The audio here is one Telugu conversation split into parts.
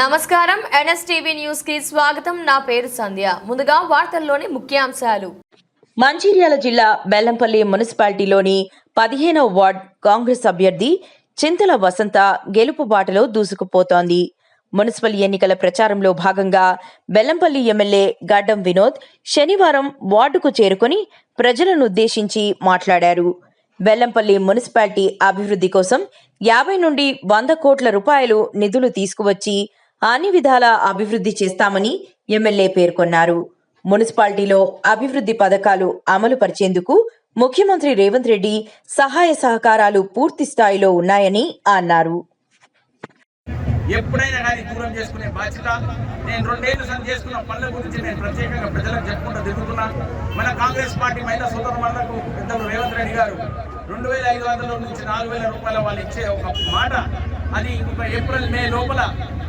నమస్కారం. ఎన్ఎస్టీవీ న్యూస్కి స్వాగతం. నా పేరు సంధ్య. ముందుగా వార్తల్లోని ముఖ్యాంశాలు. మంచిర్యాల జిల్లా బెల్లంపల్లి మున్సిపాలిటీలోని పదిహేనవ వార్డ్ కాంగ్రెస్ అభ్యర్థి చింతల వసంత గెలుపు బాటలో దూసుకుపోతోంది. మున్సిపల్ ఎన్నికల ప్రచారంలో భాగంగా బెల్లంపల్లి ఎమ్మెల్యే గడ్డం వినోద్ శనివారం వార్డుకు చేరుకొని ప్రజలను ఉద్దేశించి మాట్లాడారు. బెల్లంపల్లి మున్సిపాలిటీ అభివృద్ధి కోసం యాభై నుండి వంద కోట్ల రూపాయలు నిధులు తీసుకువచ్చి అన్ని విధాల అభివృద్ధి చేస్తామని ఎమ్మెల్యే పేర్కొన్నారు. మున్సిపాలిటీలో అభివృద్ధి పథకాలు అమలు పరిచేందుకు ముఖ్యమంత్రి రేవంత్ రెడ్డి సహాయ సహకారాలు పూర్తి స్థాయిలో ఉన్నాయని అన్నారు. ఎప్పుడైనా కానీ దూరం చేసుకునే బాధ్యత నేను రెండేళ్ళు సంది చేసుకున్న పనుల గురించి నేను ప్రత్యేకంగా ప్రజలకు చెప్పుకుంటూ తిరుగుతున్నా. మన కాంగ్రెస్ పార్టీ మహిళా సోదరులకు పెద్దలు రేవంత్ రెడ్డి గారు రెండు వేల ఐదు వందల నుంచి నాలుగు వేల రూపాయల వాళ్ళు ఇచ్చే ఒక మాట అది ఒక ఏప్రిల్ మే లోపల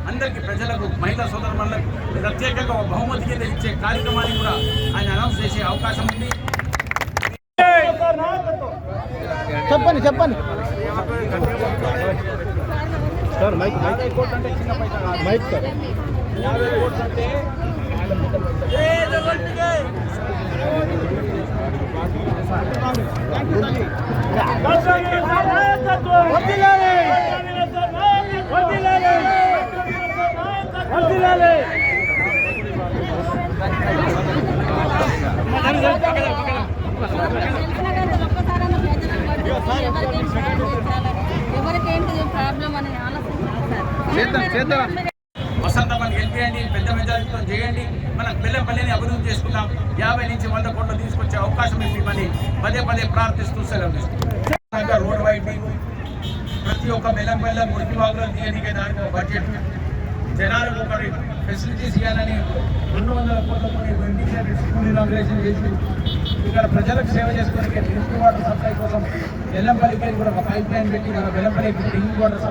అందరికీ ప్రజలకు మహిళా సోదరులకు ప్రత్యేకంగా ఒక బహుమతి కింద ఇచ్చే కార్యక్రమాన్ని కూడా ఆయన అనౌన్స్ చేసే అవకాశం ఉంది. చెప్పండి చెప్పండి. Sir mike mike. Mike sir. ఎవరికేంటి problem అని చేద్దాం చేద్దాం వసంత మనకి గెలిపియండి పెద్ద మెజారిటీతో చేయండి మన బెల్లంపల్లిని అభివృద్ధి చేసుకుందాం యాభై నుంచి వంద కోట్లు తీసుకొచ్చే అవకాశం ఇవ్వమని పదే పదే ప్రార్థిస్తూ సెలవు తీసుకుంటాం రోడ్ వైడింగ్ ప్రతి ఒక్క బెల్లంపల్లి మురికి వాగులో తీయడానికి దానికి ఒక బడ్జెట్ జనాలకు ఒకటి ఫెసిలిటీస్ ఇవ్వాలని రెండు వందల కోట్ల ఇంటిగ్రేటెడ్ స్కూల్ ఇనాగ్రేషన్ చేసి ఇక్కడ ప్రజలకు సేవ చేసుకోవడానికి డ్రింక్ వాటర్ సప్లై కోసం బెల్లంపల్లిపై కూడా ఒక పైప్ లైన్ పెట్టి మన బెల్లంపల్లి డ్రింక్ వాటర్